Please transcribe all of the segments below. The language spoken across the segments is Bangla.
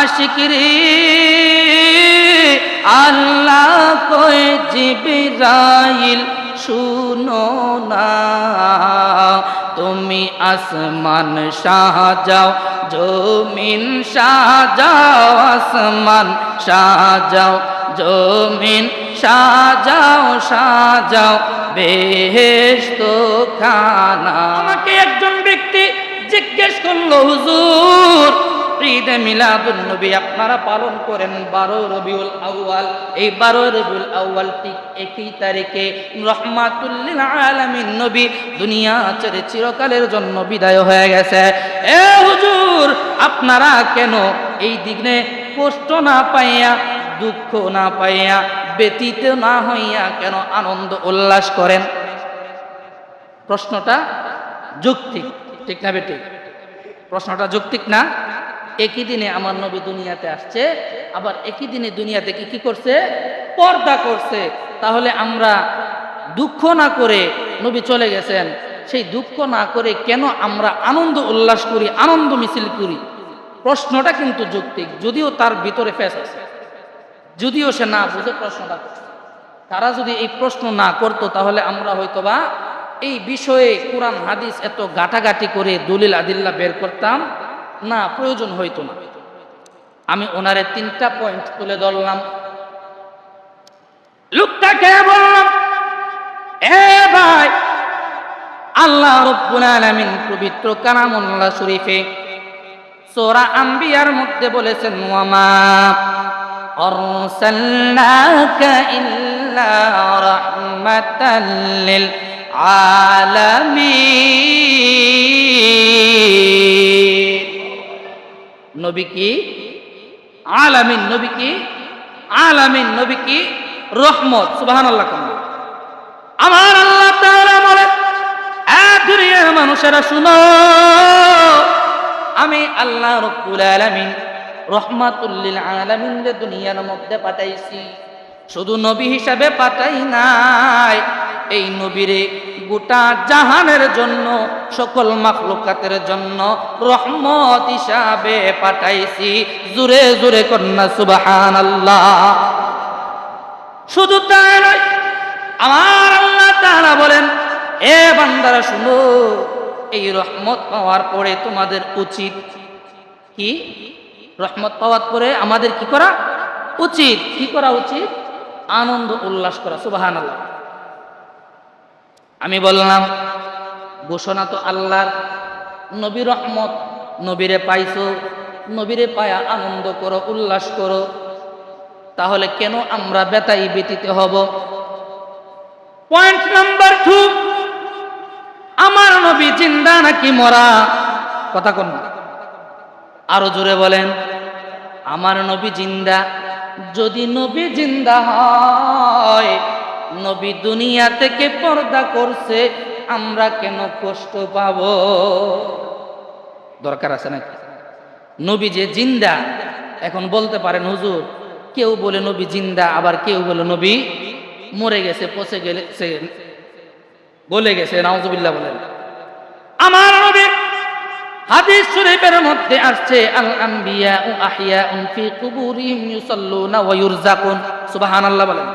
আশিকরি আল্লাহ কই জিবরাইল, শুনো না। তুমি আসমান সাজাও, জমিন সাজাও, আসমান সাজাও, জমিন সাজাও সাজাও বেহেস্ত খানা আমাকে একজন ব্যক্তি জিজ্ঞেস করল, হুজুর ঈদে মিলাদুন নবী আপনারা পালন করেন বারো রবিউল আউয়াল। এই বারো রবিউল আউয়াল ঠিক একই তারিখে রহমাতুল্লিল আলামিন নবী দুনিয়া ছেড়ে চিরকালের জন্য বিদায় হয়ে গেছে। এ হুজুর, আপনারা কেন এই দিনে কষ্ট না পাইয়া, দুঃখ না পাইয়া, ব্যতীত না হইয়া কেন আনন্দ উল্লাস করেন? প্রশ্নটা যৌক্তিক ঠিক না বেঠিক প্রশ্নটা যৌক্তিক না? একই দিনে আমার নবী দুনিয়াতে আসছে, আবার একই দিনে দুনিয়াতে কি কি করছে? পর্দা করছে। তাহলে আমরা দুঃখ না করে নবী চলে গেছেন। সেই দুঃখ না করে কেন আমরা আনন্দ উল্লাস করি, আনন্দ মিছিল করি? প্রশ্নটা কিন্তু যৌক্তিক। যদিও তার ভিতরে ফেস আছে। যদিও সে না বুঝে প্রশ্নটা তারা যদি এই প্রশ্ন না করতো, তাহলে আমরা হয়তো বা এই বিষয়ে কোরআন, হাদিস এত গাটাগাটি করে দলিল, আদিল্লা বের করতাম। না, প্রয়োজন হইতো না। আমি ওনারে তিনটা পয়েন্ট তুলে ধরলাম। লোকটাকে বললাম, এ ভাই, আল্লাহ রব্বুল পবিত্র কালামুল্লাহ শরীফে সোরা আম্বিয়ার মধ্যে বলেছেন, ওয়ামা নবী কি আলামিন নবী কি আলামিন নবী কি রহমত, সুবহানাল্লাহ কম। আমার আল্লাহ তাআলা বলে, এ দুনিয়ার মানুষেরা শুনো, আমি আল্লাহ রব্বুল আলামিন রহমাতুল্লিল আলামিন রে দুনিয়ার মধ্যে পাঠাইছি। শুধু নবী হিসাবে পাঠাই নাই, এই নবীরে গোটা জাহানের জন্য, সকল মাখলুকাতের জন্য রহমত হিসাবে পাঠাইছি। জুরে জুরে কন্যা সুবাহান আল্লাহ শুধু তাই নয়, আমার আল্লাহ তাআলা বলেন, এ বান্দারা, শুনো, এই রহমত পাওয়ার পরে তোমাদের উচিত কি? রহমত পাওয়ার পরে আমাদের কি করা উচিত? কি করা উচিত? আনন্দ উল্লাস করা সুবাহান আল্লাহ আমি বললাম, ঘোষণা তো আল্লাহর। নবী রহমত, নবীরে পাইছো, নবীরে পায়া আনন্দ করো, উল্লাস করো। তাহলে কেন আমরা বেতাই ব্যতীত হব? পয়েন্ট নাম্বার টু আমার নবী জিন্দা নাকি মরা? কথা কোন আরও জোরে বলেন, আমার নবী জিন্দা, যদি নবী জিন্দা হয় নবী দুনিয়া থেকে পর্দা করছে, আমরা কেন কষ্ট পাব? দরকার আছে নাকি? নবী যে জিন্দা, এখন বলতে পারেন হুজুর, কেউ বলে নবী জিন্দা, আবার কেউ বলে নবী মরে গেছে, পচে গেছে বলে গেছে, নাউজুবিল্লাহ বলেন। আমার নবী হাদিস শরীফের মধ্যে আসছে, আল আম্বিয়া ও আহিয়া উন ফি কুবুরিহিম ইউসাল্লুনা ওয়া ইউরজাকুন সুবহানাল্লাহ বলেন।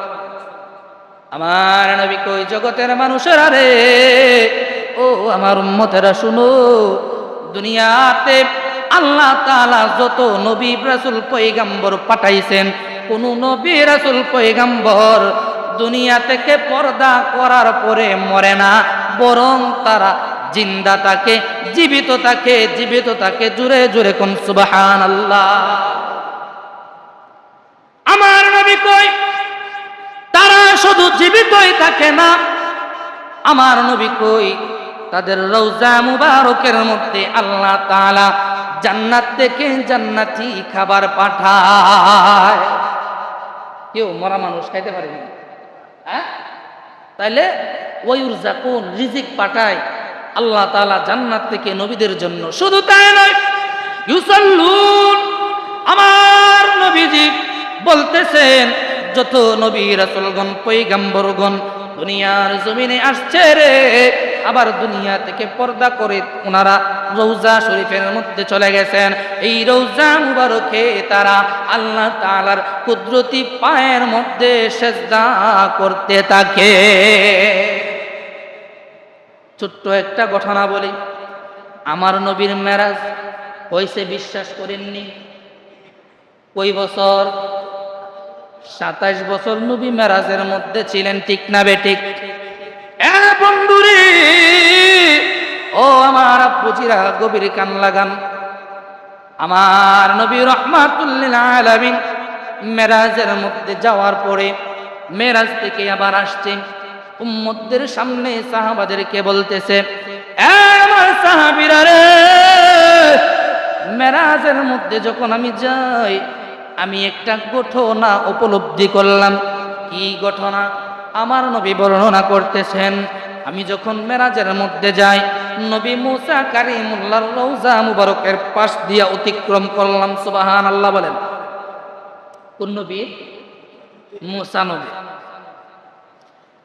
আমার নবী কই, জগতের মানুষেরা রে? ও আমার উম্মতেরা, শুনো, দুনিয়াতে আল্লাহ তাআলা যত নবী রাসূল পয়গাম্বর পাঠাইছেন, কোন নবী রাসূল পয়গাম্বর দুনিয়া থেকে পর্দা করার পরে মরে না, বরং তারা জিন্দা তাকে জীবিত তাকে জীবিত তাকে জুড়ে জুড়ে কোন সুবাহান আল্লাহ আমার নবী কই তারা শুধু জীবিতই থাকে না। আমার নবী কই? তাদের রৌজা মুবারকের মধ্যে আল্লাহ তাআলা জান্নাত থেকে জান্নাতি খাবার পাঠায়। কেউ মরা মানুষ খাইতে পারে না। হ্যাঁ? তাইলে ওয়ুর জাকুন রিজিক পাঠায় আল্লাহ তাআলা জান্নাত থেকে নবীদের জন্য। শুধু তাই নয়, ইউসাল্লুন, আমার নবীজি বলতেছেন যত নবী, রাসূলগণ, পয়গম্বরগণ, দুনিয়ার জমিনে আসছে রে। আবার দুনিয়া থেকে পর্দা করে ওনারা রৌজা শরীফের মধ্যে চলে গেছেন। এই রৌজা মুবারকে তারা আল্লাহ তাআলার কুদরতি পায়ের মধ্যে সেজদা করতে থাকে। ছোট্ট একটা ঘটনা বলি। আমার নবীর মেরাজ হয়েছে, বিশ্বাস করেননি। ওই বছর সাতাইশ বছর নবী মেরাজের মধ্যে ছিলেন, ঠিক না বেঠিক বন্ধুরে, ও আমার আব্বুজিরা, গভীর কান লাগান আমার নবী রহমাতুল্লিল মেরাজের মধ্যে যাওয়ার পরে মেরাজ থেকে আবার আসছে। উম্মতদের সামনে সাহাবাদেরকে বলতেছে আমার মেরাজের মধ্যে যখন আমি যাই আমি একটা ঘটনা উপলব্ধি করলাম। কি ঘটনা? আমার নবী বর্ণনা করতেছেন, আমি যখন মেরাজের মধ্যে যাই, নবী মুসা কারিমুল্লাহর রৌজা মুবারকের পাশ দিয়া অতিক্রম করলাম সুবাহান আল্লাহ বলেন। কোন নবী? মুসা নবী।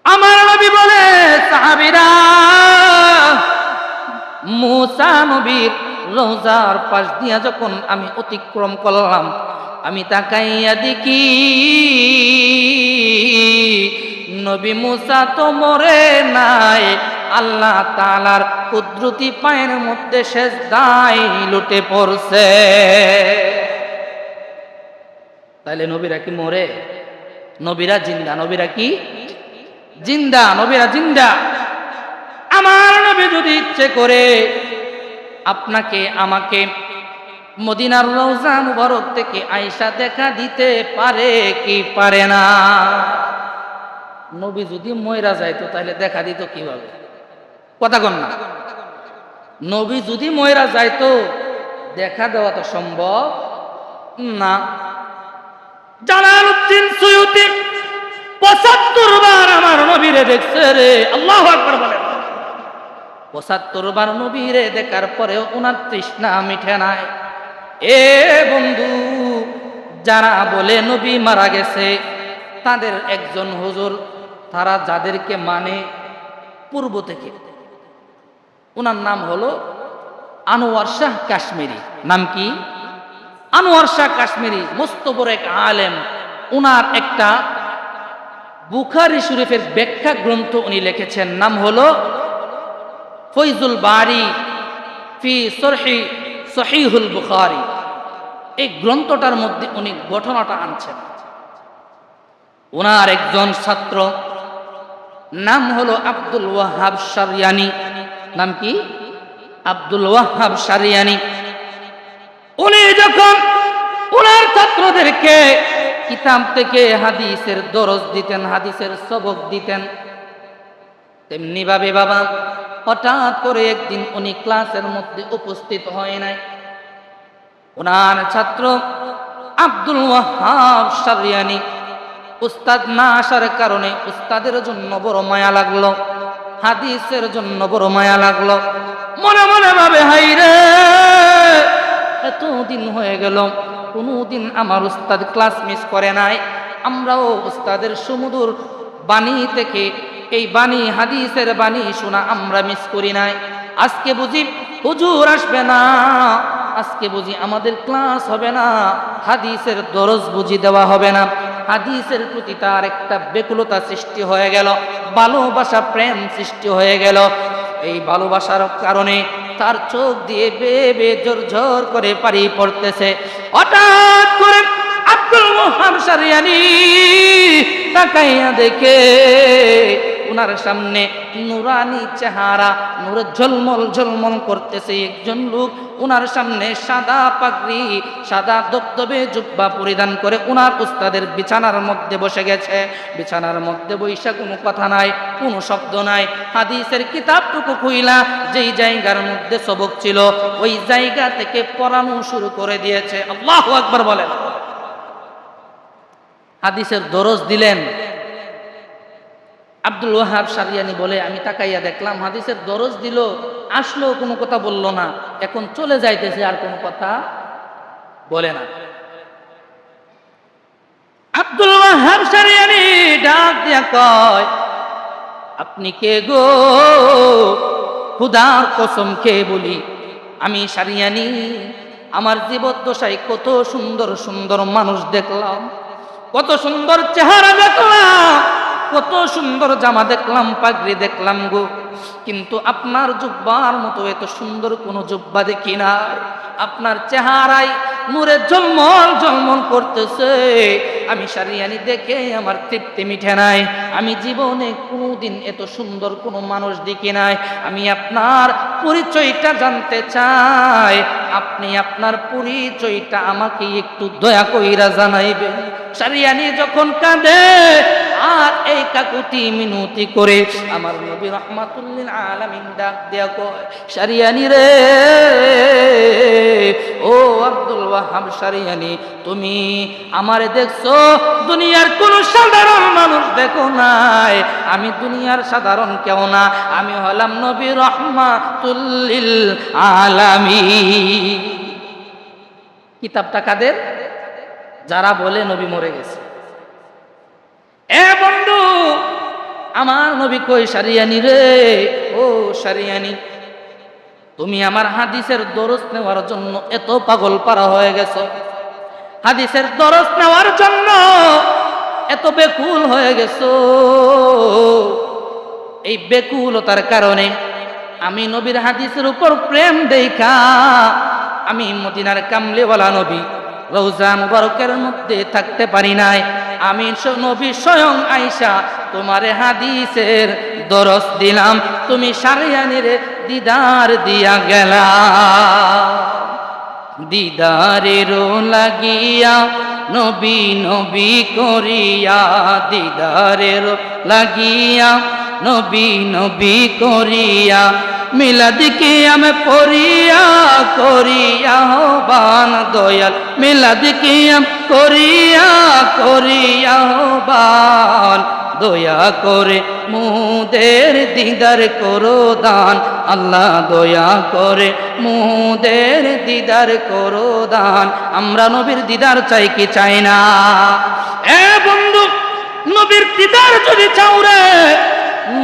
আমার নবী বলে, সাহাবীরা, মুসা নবীর রোজার পাশ দিয়া যখন আমি অতিক্রম করলাম আমি তাকাইয়া দেখি, নবী মুসা তো মরে নাই। আল্লাহ তালার কুদরতি পায়ের মধ্যে শেষ দায় লুটে পড়ছে। তাহলে নবীরা কি মরে? নবীরা জিন্দা, নবীরা কি? জিন্দা, নবীরা জিন্দা। আমার নবী যদি ইচ্ছে করে, আপনাকে, আমাকে মদিনার রওজা মুবারক থেকে আয়সা দেখা দিতে পারে কি পারে না? নবী যদি ময়রা যাইতো, তাহলে দেখা দিত কীভাবে? কথা কন না। নবী যদি ময়রা যাইতো, দেখা দেওয়া তো সম্ভব না। জালালউদ্দিন সুয়ুতি পঁচাত্তর বার আমার নবীরে দেখছে রে, আল্লাহ আকবার বলেন পঁচাত্তর বার নবীরে দেখার পরেও ওনার তৃষ্ণা মিঠে নাই। এ বন্ধু, যারা বলে নবী মারা গেছে, তাদের একজন হুজুর, তারা যাদেরকে মানে পূর্ব থেকে। ওনার নাম হলো আনোয়ার শাহ কাশ্মীরি। নাম কি? আনোয়ার শাহ কাশ্মীরি মস্ত বড় এক আলেম। ওনার একটা বুখারি শরীফের ব্যাখ্যা গ্রন্থ উনি লিখেছেন, নাম হলো ফৈজুল বারি ফি সরহি সহিহুল বুখারি। এই গ্রন্থটার মধ্যে উনি ঘটনাটা আনছেন। ওনার একজন ছাত্র, নাম হলো আব্দুল ওয়াহাব সারিয়ানি। নাম কি? আব্দুল ওয়াহাব সারিয়ানি। উনি যখন ওনার ছাত্রদেরকে কিতাব থেকে হাদিসের দরজ দিতেন, হাদিসের সবক দিতেন তেমনি ভাবে বাবা, হঠাৎ করে একদিন উনি ক্লাসের মধ্যে উপস্থিত হয় নাই। ওনার ছাত্র আব্দুল ওয়াহাব সারিয়ানি, উস্তাদ না আসার কারণে উস্তাদের জন্য বড় মায়া লাগল, হাদিসের জন্য বড় মায়া লাগল। মনে মনে ভাবে, হাই রে, এতদিন হয়ে গেল, কোনোদিন আমার উস্তাদ ক্লাস মিস করে নাই, আমরাও উস্তাদের সমুদুর বাণী থেকে এই বাণী, হাদিসের বাণী শোনা আমরা মিস করি নাই। আজকে বুঝি হুজুর আসবে না। আজকে বুঝি আমাদের ক্লাস হবে না। হাদিসের দরজ বুঝি দেওয়া হবে না। হাদিসের প্রতি তার একটা বেকুলতা সৃষ্টি হয়ে গেল। ভালোবাসা, প্রেম সৃষ্টি হয়ে গেল। এই ভালোবাসার কারণে তার চোখ দিয়ে বে বে জোর জোর করে পারি পড়তেছে। হঠাৎ করে আব্দুল মোহাম সারিয়ানি তাকাইয়া দেখে উনার সামনে নুরানি চেহারা, নূর ঝলমল ঝলমল করতেছে একজন লোক। উনার সামনে সাদা পাগড়ি, সাদা দবদবে জুব্বা পরিধান করে উনার উস্তাদের বিছানার মধ্যে বসে গেছে। বিছানার মধ্যে বৈশা কোনো কথা নাই, কোনো শব্দ নাই। হাদিসের কিতাবটুকু খুইলা, যেই জায়গার মধ্যে সবক ছিল, ওই জায়গা থেকে পড়ানো শুরু করে দিয়েছে। আল্লাহ আকবার বলেন। হাদিসের দরজ দিলেন। আব্দুল ওয়াহাব সারিয়ানি বলে, আমি তাকাইয়া দেখলাম, হাদিসের দরজ দিল, আসলো, কোনো কথা বলল না। এখন চলে যাইতেছে, আর কোনো কথা বলে না। আব্দুল ওয়াহাব সারিয়ানি ডাক দিয়া কয়, আপনি কে গো? খুদার কসম খেয়ে বলি? আমি সারিয়ানি, আমার জীবদ্দশায় কত সুন্দর সুন্দর মানুষ দেখলাম, কত সুন্দর চেহারা দেখলাম কত সুন্দর জামা দেখলাম, পাগড়ি দেখলাম গো। কিন্তু আপনার জুব্বার মতো এত সুন্দর কোনো জুব্বা দেখি না আপনার চেহারায় নূরে জলমল জলমল করতেছে। আমি সারিয়ানি দেখে আমার তৃপ্তি মিঠে নাই। আমি জীবনে কোনোদিন এত সুন্দর কোনো মানুষ দেখি নাই। আমি আপনার পরিচয়টা জানতে চাই। আপনি আপনার পরিচয়টা আমাকে একটু দয়া কইরা জানাইবেন। সারিয়ানি যখন কাঁদে আর এই কাকুতি মিনতি করে আমার নবী রহমাতুল্লিল আলামিন ডাক দেয়া কয় সারিয়ানি রে ও আব্দুল ওয়াহাব সারিয়ানি তুমি আমারে দেখছ? দুনিয়ার কোন সাধারণ মানুষ দেখো নাই। আমি দুনিয়ার সাধারণ কেউ না। আমি হলাম নবী রহমাতুল্লিল আলামী কিতাবটা কাদের? যারা বলে নবী মরে গেছে। এ বন্ধু, আমার নবী কই সারিয়ানি রে? ও সারিয়ানি, তুমি আমার হাদিসের দরস নেওয়ার জন্য এত পাগল পারা হয়ে গেছো। হাদিসের দরস নেওয়ার জন্য এত বেকুল হয়ে গেছো। এই বেকুলতার কারণে আমি নবীর হাদিসের উপর প্রেম দেখা আমি মদিনার কামলেওয়ালা নবী রৌজা মুবারকের মধ্যে থাকতে পারি নাই। আমি নবী স্বয়ং আইসা তোমারে হাদিসের দরস দিলাম। তুমি সারিয়ানিরে দিদার দিয়া গেলা। দিদারেরও লাগিয়া, নবী নবী করিয়া দিদারেরও লাগিয়া, নবী নবী করিয়া মিলাদিকে আমি পড়িয়া করিয়া বান দয়াল? মিলাদিকে আমি করিয়া করিয়া বান দয়া করে মুদের দিদার করো দান আল্লাহ দয়া করে মুদের দিদার করো দান আমরা নবীর দিদার চাই কি চাই না? এ বন্ধু, নবীর দিদার যদি চাও রে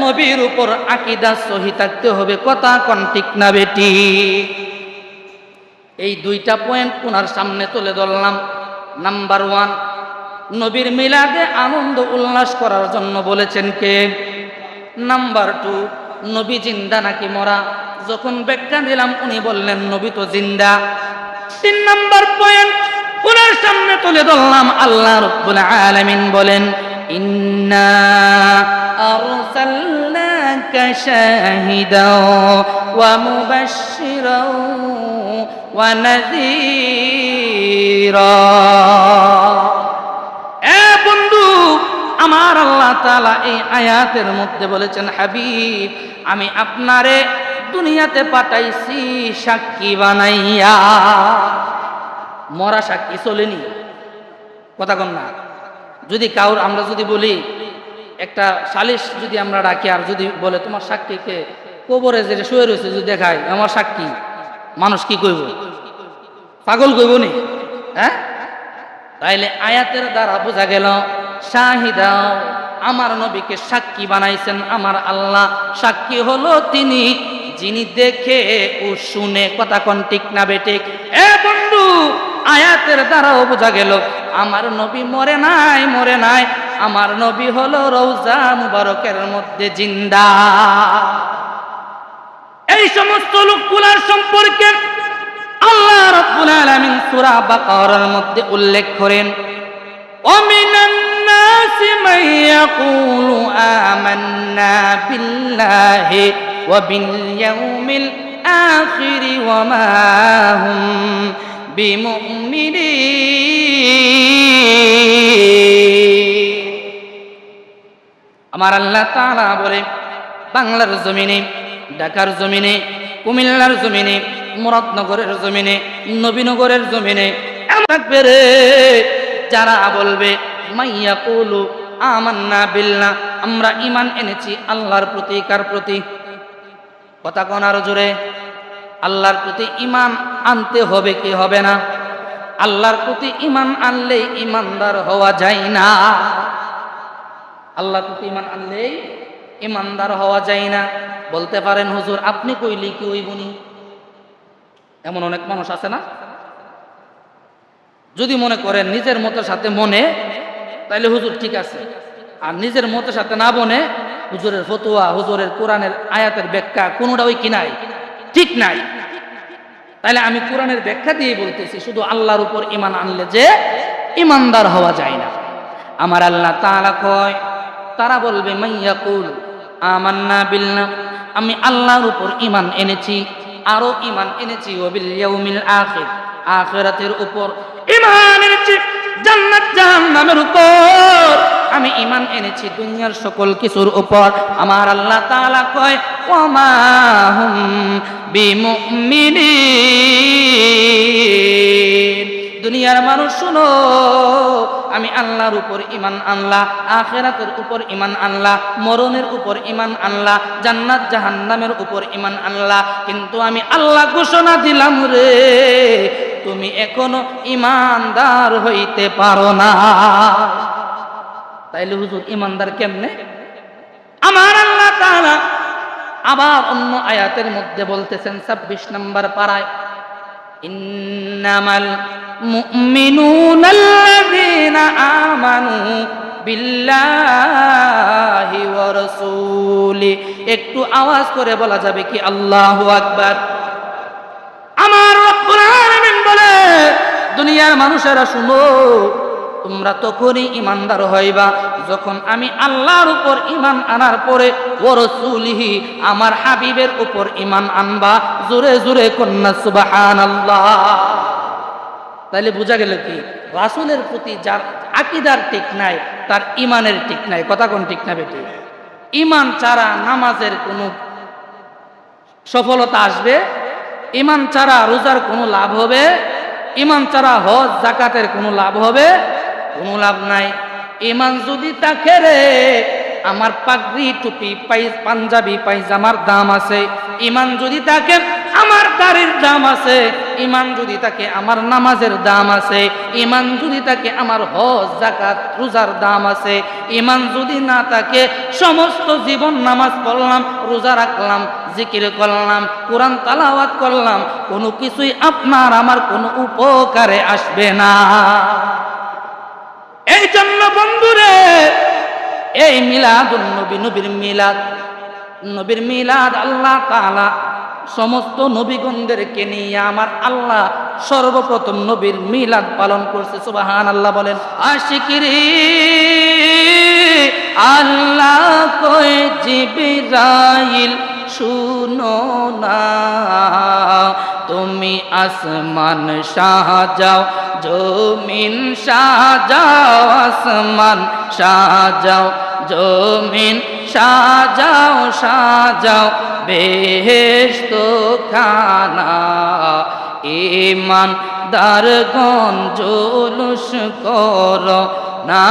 নবীর উপর আকিদা সহি থাকতে হবে, কথা কন ঠিক না বেটি। এই দুইটা পয়েন্ট ওনার সামনে তুলে ধরলাম। নাম্বার ওয়ান নবীর মিলাদে আনন্দ উল্লাস করার জন্য বলেছেন কে? নাম্বার টু নবী জিন্দা নাকি মরা? যখন ব্যাখ্যা দিলাম, উনি বললেন, নবী তো জিন্দা। তিন নাম্বার পয়েন্ট ওনার সামনে তুলে ধরলাম, আল্লাহ রব্বুল আলামিন বলেন মুবাশশিরাও ওয়া নাযীরা এ বন্ধু, আমার আল্লাহ তালা এই আয়াতের মধ্যে বলেছেন, হাবিব, আমি আপনারে দুনিয়াতে পাঠাইছি সাক্ষী বানাইয়া। মরা সাক্ষী চলেনি। কথা কন না। যদি কাউর আমরা যদি বলি, একটা সালিশ যদি আমরা রাখি, আর যদি বলে তোমার সাক্ষীকে কবরে যে শুয়ে রয়েছে যদি দেখায়, আমার সাক্ষী, মানুষ কি কইব? পাগল কইব নি? হ্যাঁ? তাইলে আয়াতের দ্বারা বোঝা গেল শাহিদাও আমার নবীকে সাক্ষী বানাইছেন আমার আল্লাহ। সাক্ষী হলো তিনি, যিনি দেখে ও শুনে। কথা কোন ঠিক না বেঠিক এ আয়াতের দ্বারাও বোঝা গেল, আমার নবী মরে নাই মরে নাই। আমার নবী হলো রৌজা মুবারকের মধ্যে জিন্দা। এই সমস্ত লোকগুলার সম্পর্কে আল্লাহ রব্বুল আলামিন সূরা বাকারার মধ্যে উল্লেখ করেন, ওমিনান নাসি মান ইয়াকুলু আমান্না বিল্লাহি ওয়া বিল ইয়াউমিল আখির ওয়া মা হুম আমার আল্লাহ তাআলা বলে, বাংলার জমিনে, ঢাকার জমিনে, কুমিল্লার জমিনে, মুরাদনগরের জমিনে, নবীনগরের জমিনে থাকবে রে যারা বলবে, মাইয়া কুলু আমান্না বিল্লাহ আমরা ইমান এনেছি আল্লাহর প্রতি, কার প্রতি? কথা কোন আরও জোরে। আল্লাহর প্রতি ইমান আনতে হবে কি হবে না? আল্লাহর প্রতি ইমান আনলেই ইমানদার হওয়া যায় না। আল্লাহর প্রতি ইমান আনলেই ইমানদার হওয়া যায় না। বলতে পারেন, হুজুর, আপনি কইলি কি ওই বনি এমন অনেক মানুষ আছে না? যদি মনে করেন নিজের মতের সাথে মনে, তাইলে হুজুর ঠিক আছে। আর নিজের মতের সাথে না বনে, হুজুরের ফতুয়া, হুজুরের কোরআনের আয়াতের ব্যাখ্যা কোনোটা ওই কি নাই? ঠিক নাই। তাহলে আমি কোরআনের ব্যাখ্যা দিয়ে বলতেছি, শুধু আল্লাহর উপর ইমান আনলে যে ইমানদার হওয়া যায় না। আমার আল্লাহ তাআলা কয়, তারা বলবে মাইয়াকুল আমান্না বিল্লাহ, আমি আল্লাহর উপর ইমান এনেছি, আরও ইমান এনেছি ওবিল ইয়াউমিল আখির, আখিরাতের উপর ইমান এনেছি, জান্নাত, জাহান্নামের উপর। আমি ইমান এনেছি দুনিয়ার সকল কিছুর উপর। আমার আল্লাহ তাআলা কয় দুনিয়ার মানুষ শুনো, আমি আল্লাহর উপর ইমান আনলা আখেরাতের উপর ইমান আনলা মরণের উপর ইমান আনলা জান্নাত, জাহান্নামের উপর ইমান আনলা কিন্তু আমি আল্লাহ ঘোষণা দিলাম রে, তুমি এখনও ইমানদার হইতে পারো না। তাইলে হুজুর ইমানদার কেমনে? আমার আল্লাহ তাআলা আবার অন্য আয়াতের মধ্যে বলতেছেন, ছাব্বিশ নম্বর পাড়ায়, ইন্নামাল আমানু একটু আওয়াজ করে বলা যাবে কি আল্লাহু আকবার। আমার বলে, দুনিয়ার মানুষেরা শুনো তোমরা তখনই ইমানদার হইবা। যখন আমি আল্লাহর উপর ইমান আনার পরে ও রসুলিহি আমার হাবিবের উপর ইমান আনবা, জোরে জোরে কন্যা সুবাহান আল্লাহ তাইলে বোঝা গেল কি? রাসুলের প্রতি যার আকিদার ঠিক নাই, তার ইমানের ঠিক নাই। কথা কোন ঠিক না বেটি? ইমান ছাড়া নামাজের কোনো সফলতা আসবে? ইমান ছাড়া রোজার কোনো লাভ হবে? ইমান ছাড়া হজ জাকাতের কোনো লাভ হবে? কোনো লাভ নাই। ইমান যদি তাকে রে, আমার পাগড়ি, টুপি পাই পাঞ্জাবি, পাইজামার দাম আছে। ইমান যদি তাকে আমার দাড়ির দাম আছে। ইমান যদি তাকে আমার নামাজের দাম আছে। ইমান যদি তাকে আমার হজ জাকাত রোজার দাম আছে। ইমান যদি না থাকে, সমস্ত জীবন নামাজ পড়লাম, রোজা রাখলাম, জিকির করলাম, কোরআন তালাওয়াত করলাম, কোনো কিছুই আপনার আমার কোনো উপকারে আসবে না। এই জন্য বন্ধুরে, এই মিলাদ নবী, নবীর মিলাদ। নবীর মিলাদ আল্লাহ তাআলা সমস্ত নবীগণদেরকে নিয়ে আমার আল্লাহ সর্বপ্রথম নবীর মিলাদ পালন করছে সুবাহান আল্লাহ বলেন। আশিকিরি, আল্লাহ কয়, জিবরাইল, শুনো না। তুমি আসমান সাজাও, জমিন সাজাও, আসমান সাজাও, জমিন সাজাও সাজাও বেহেস্ত খানা ইমান দারগণ জুলুস কর না,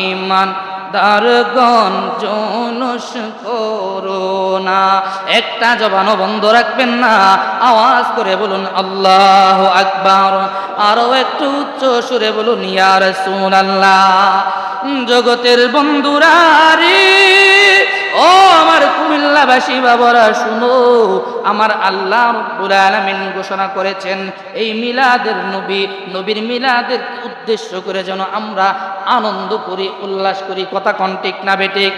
ইমান দারগণ জনস করোনা একটা জবানও বন্ধ রাখবেন না। আওয়াজ করে বলুন, আল্লাহ আকবার। আরও একটু উচ্চ সুরে বলুন ইয়ার সুন আল্লাহ জগতের বন্ধুরা রে ও আমার কুমিল্লাবাসী বাবারা, শুনো, আমার আল্লাহ রব্বুল আলামিন ঘোষণা করেছেন, এই মিলাদের নবী, নবীর মিলাদের উদ্দেশ্য করে যেন আমরা আনন্দ করি, উল্লাস করি, কথা কন্টিক না বেটিক